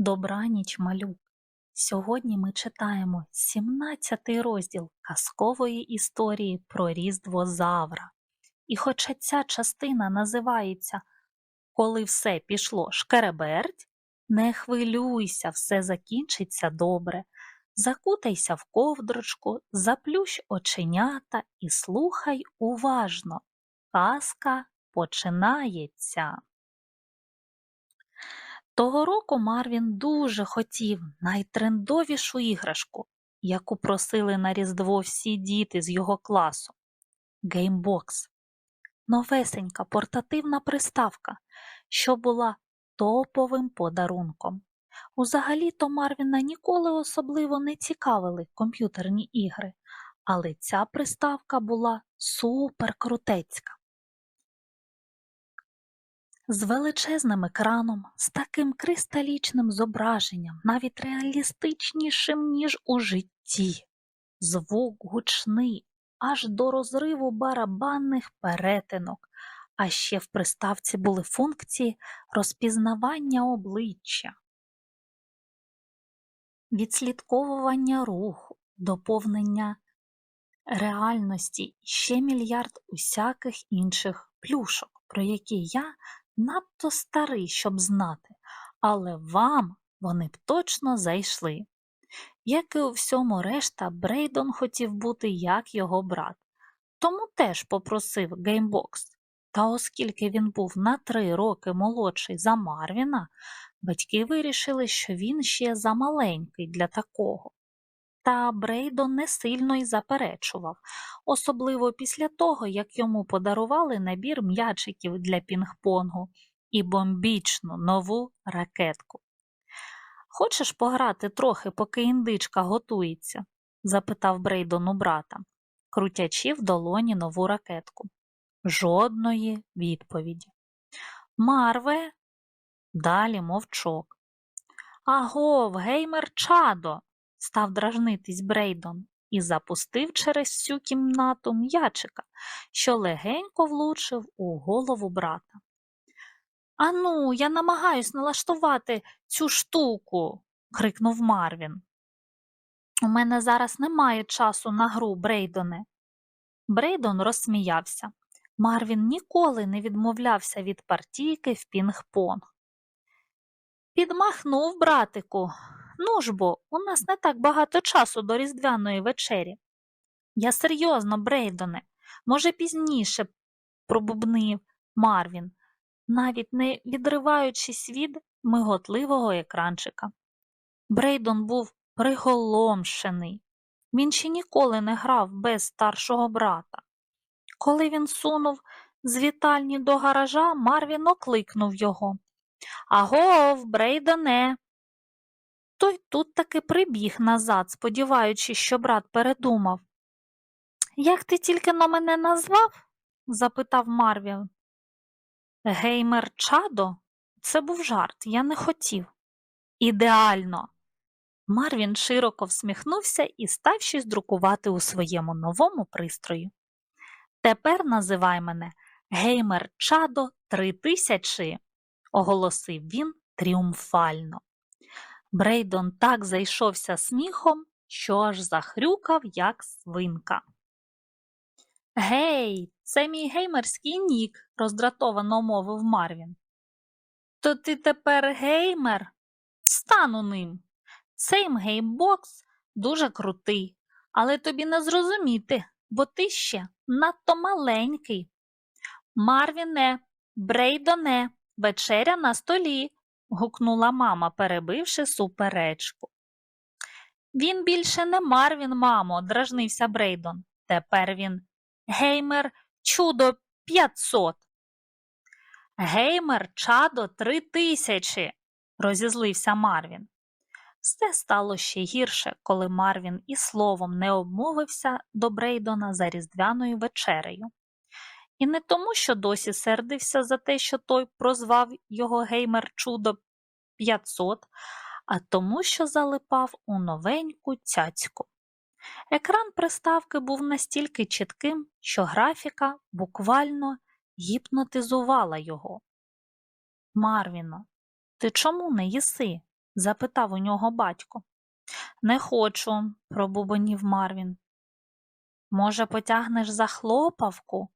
Добраніч, малюк. Сьогодні ми читаємо 17-й розділ казкової історії про Різдво Завра. І хоча ця частина називається Коли все пішло шкереберть, не хвилюйся, все закінчиться добре. Закутайся в ковдрочку, заплющ оченята і слухай уважно. Казка починається. Того року Марвін дуже хотів найтрендовішу іграшку, яку просили на Різдво всі діти з його класу геймбокс. Новесенька портативна приставка, що була топовим подарунком. Узагалі-то Марвіна ніколи особливо не цікавили комп'ютерні ігри, але ця приставка була суперкрутецька. З величезним екраном, з таким кристалічним зображенням, навіть реалістичнішим, ніж у житті. Звук гучний, аж до розриву барабанних перетинок, а ще в приставці були функції розпізнавання обличчя, відслідковування руху, доповнення реальності ще мільярд усяких інших плюшок, про які я надто старий, щоб знати, але вам вони б точно зайшли. Як і у всьому решта, Брейдон хотів бути як його брат, тому теж попросив геймбокс. Та оскільки він був на три роки молодший за Марвіна, батьки вирішили, що він ще замаленький для такого. Та Брейдон не сильно й заперечував, особливо після того, як йому подарували набір м'ячиків для пінг-понгу і бомбічну нову ракетку. Хочеш пограти трохи, поки індичка готується? запитав Брейдон у брата, крутячи в долоні нову ракетку. Жодної відповіді. Марве, далі мовчок. Агов, геймер чадо, став дражнитись Брейдон і запустив через всю кімнату м'ячика, що легенько влучив у голову брата. Ану, я намагаюсь налаштувати цю штуку, крикнув Марвін. У мене зараз немає часу на гру, Брейдоне. Брейдон розсміявся. Марвін ніколи не відмовлявся від партійки в пінг-понг. Підмахнув, братику. Ну ж бо, у нас не так багато часу до різдвяної вечері. Я серйозно, Брейдоне, може, пізніше, пробубнив Марвін, навіть не відриваючись від миготливого екранчика. Брейдон був приголомшений. Він ще ніколи не грав без старшого брата. Коли він сунув з вітальні до гаража, Марвін окликнув його. Агов, Брейдоне. Той тут таки прибіг назад, сподіваючись, що брат передумав. Як ти тільки на мене назвав? запитав Марвін. Геймер Чадо? Це був жарт, я не хотів. Ідеально. Марвін широко всміхнувся і став щось друкувати у своєму новому пристрої. Тепер називай мене Геймер Чадо 3000, оголосив він тріумфально. Брейдон так зайшовся сміхом, що аж захрюкав, як свинка. Гей, це мій геймерський нік, роздратовано мовив Марвін. То ти тепер геймер? Стану ним. Цей геймбокс дуже крутий, але тобі не зрозуміти, бо ти ще надто маленький. Марвіне, Брейдоне, вечеря на столі, гукнула мама, перебивши суперечку. Він більше не Марвін, мамо, дражнився Брейдон. Тепер він геймер чудо 500. Геймер чадо 3000, розізлився Марвін. Все стало ще гірше, коли Марвін і словом не обмовився до Брейдона за різдвяною вечерею. І не тому, що досі сердився за те, що той прозвав його геймер чудо 500, а тому, що залипав у новеньку цяцьку. Екран приставки був настільки чітким, що графіка буквально гіпнотизувала його. Марвіно, ти чому не їси? запитав у нього батько. Не хочу, пробубонів Марвін. Може, потягнеш за хлопавку?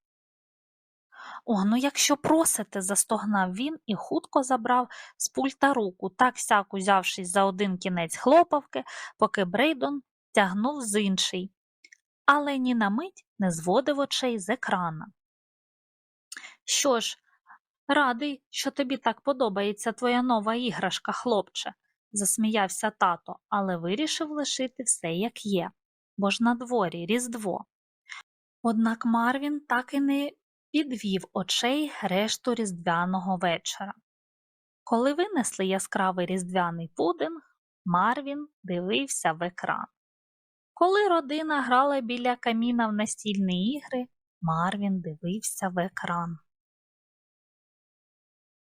О, ну якщо просите, застогнав він і хутко забрав з пульта руку, так сяк узявшись за один кінець хлопавки, поки Брейдон тягнув з інший, але ні на мить не зводив очей з екрана. Що ж, радий, що тобі так подобається твоя нова іграшка, хлопче, засміявся тато, але вирішив лишити все як є, бо ж на дворі Різдво. Однак Марвін так і не підвів очей решту різдвяного вечора. Коли винесли яскравий різдвяний пудинг, Марвін дивився в екран. Коли родина грала біля каміна в настільні ігри, Марвін дивився в екран.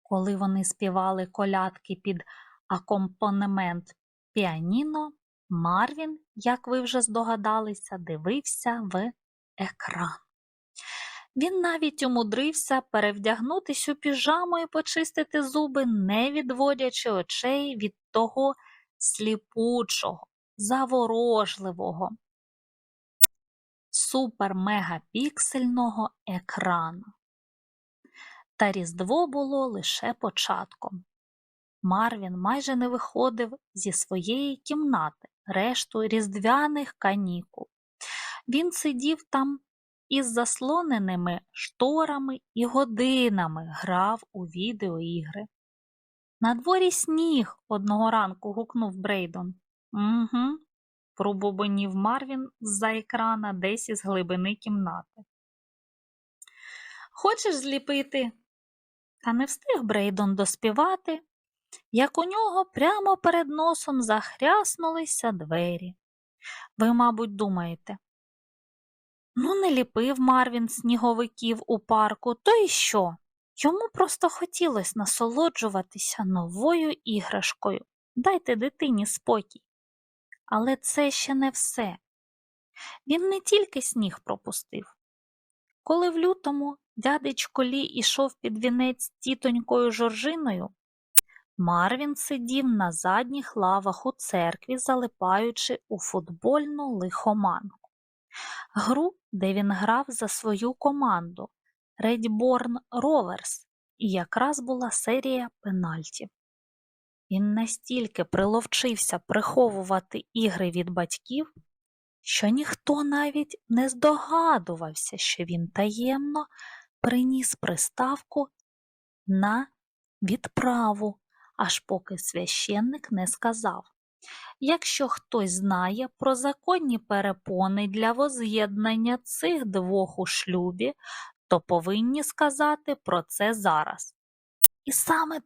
Коли вони співали колядки під акомпанемент піаніно, Марвін, як ви вже здогадалися, дивився в екран. Він навіть умудрився перевдягнутись у піжаму і почистити зуби, не відводячи очей від того сліпучого, заворожливого, супермегапіксельного екрану. Та Різдво було лише початком. Марвін майже не виходив зі своєї кімнати решту різдвяних канікул. Він сидів там із заслоненими шторами і годинами грав у відеоігри. На дворі сніг одного ранку гукнув Брейдон. Угу, пробубонів Марвін з-за екрана десь із глибини кімнати. Хочеш зліпити? Та не встиг Брейдон доспівати, як у нього прямо перед носом захряснулися двері. Ви, мабуть, думаєте, ну, не ліпив Марвін сніговиків у парку, то й що? Йому просто хотілося насолоджуватися новою іграшкою. Дайте дитині спокій. Але це ще не все. Він не тільки сніг пропустив. Коли в лютому дядечко Лі ішов під вінець тітонькою Жоржиною, Марвін сидів на задніх лавах у церкві, залипаючи у футбольну лихоманку. Гру, де він грав за свою команду Редборн Роверс, і якраз була серія пенальтів. Він настільки приловчився приховувати ігри від батьків, що ніхто навіть не здогадувався, що він таємно приніс приставку на відправу, аж поки священник не сказав. Якщо хтось знає про законні перепони для воз'єднання цих двох у шлюбі, то повинні сказати про це зараз. І саме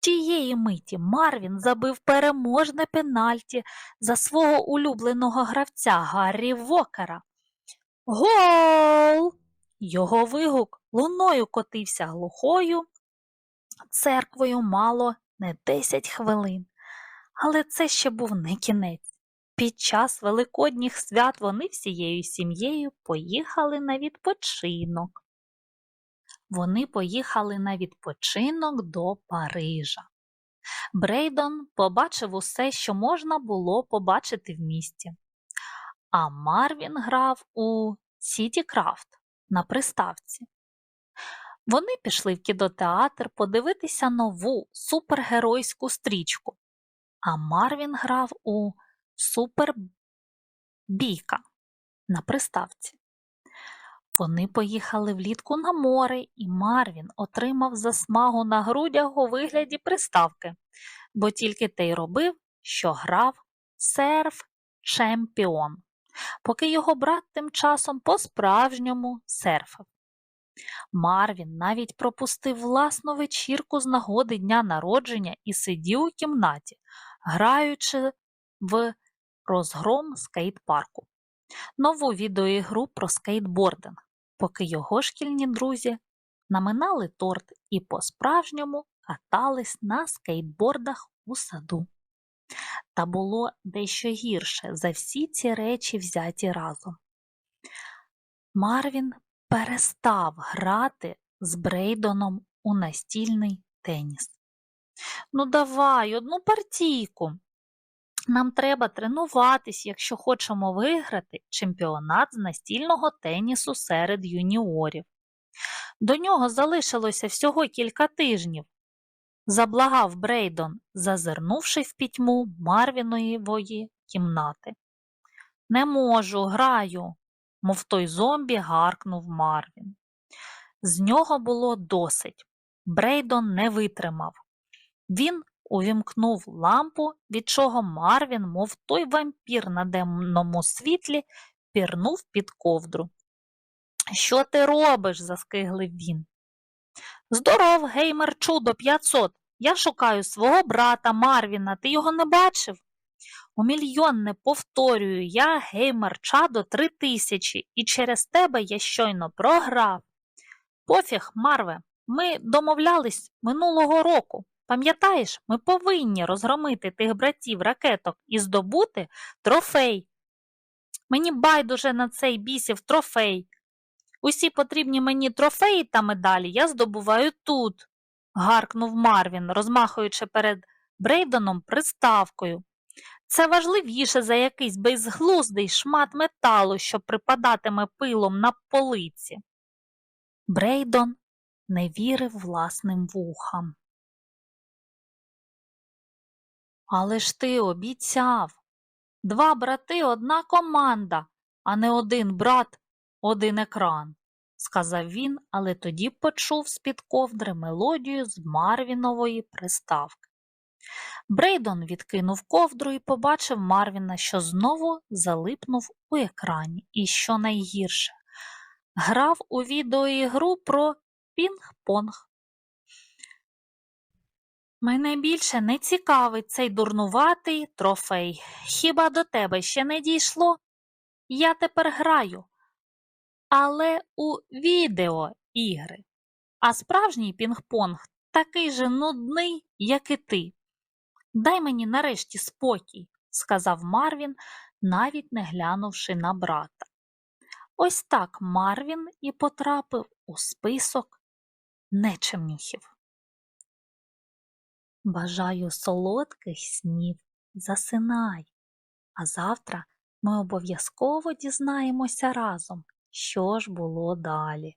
тієї миті Марвін забив переможне пенальті за свого улюбленого гравця Гаррі Вокера. Гол! Його вигук луною котився глухою церквою мало не 10 хвилин. Але це ще був не кінець. Під час великодніх свят вони всією сім'єю поїхали на відпочинок. Вони поїхали на відпочинок до Парижа. Брейдон побачив усе, що можна було побачити в місті. А Марвін грав у Сіті Крафт на приставці. Вони пішли в кінотеатр подивитися нову супергеройську стрічку, а Марвін грав у Супербійка на приставці. Вони поїхали влітку на море, і Марвін отримав засмагу на грудях у вигляді приставки, бо тільки те й робив, що грав серф чемпіон, поки його брат тим часом по-справжньому серфив. Марвін навіть пропустив власну вечірку з нагоди дня народження і сидів у кімнаті, граючи в розгром скейт-парку, нову відеоігру про скейтбординг, поки його шкільні друзі наминали торт і по-справжньому катались на скейтбордах у саду. Та було дещо гірше за всі ці речі взяті разом. Марвін перестав грати з Брейдоном у настільний теніс. Ну, давай, одну партійку. Нам треба тренуватись, якщо хочемо виграти чемпіонат з настільного тенісу серед юніорів. До нього залишилося всього кілька тижнів. Заблагав Брейдон, зазирнувши в пітьму Марвінової кімнати. Не можу, граю, мов той зомбі гаркнув Марвін. З нього було досить. Брейдон не витримав. Він увімкнув лампу, від чого Марвін, мов той вампір на денному світлі, пірнув під ковдру. Що ти робиш? заскиглив він. Здоров, геймер чудо 500. Я шукаю свого брата Марвіна. Ти його не бачив? У мільйон не повторюю, я геймер чадо 3000, і через тебе я щойно програв. Пофіг, Марве, ми домовлялись минулого року. Пам'ятаєш, ми повинні розгромити тих братів ракеток і здобути трофей. Мені байдуже на цей бісів трофей. Усі потрібні мені трофеї та медалі я здобуваю тут, гаркнув Марвін, розмахуючи перед Брейдоном приставкою. Це важливіше за якийсь безглуздий шмат металу, що припадатиме пилом на полиці. Брейдон не вірив власним вухам. Але ж ти обіцяв. Два брати одна команда, а не один брат, один екран, сказав він, але тоді почув з-під ковдри мелодію з Марвінової приставки. Брейдон відкинув ковдру і побачив Марвіна, що знову залипнув у екрані, і, що найгірше, грав у відеоігру про пінг-понг. Мене більше не цікавить цей дурнуватий трофей. Хіба до тебе ще не дійшло? Я тепер граю, але у відеоігри. А справжній пінг-понг такий же нудний, як і ти. Дай мені нарешті спокій, сказав Марвін, навіть не глянувши на брата. Ось так Марвін і потрапив у список нечемнюхів. Бажаю солодких снів, засинай, а завтра ми обов'язково дізнаємося разом, що ж було далі.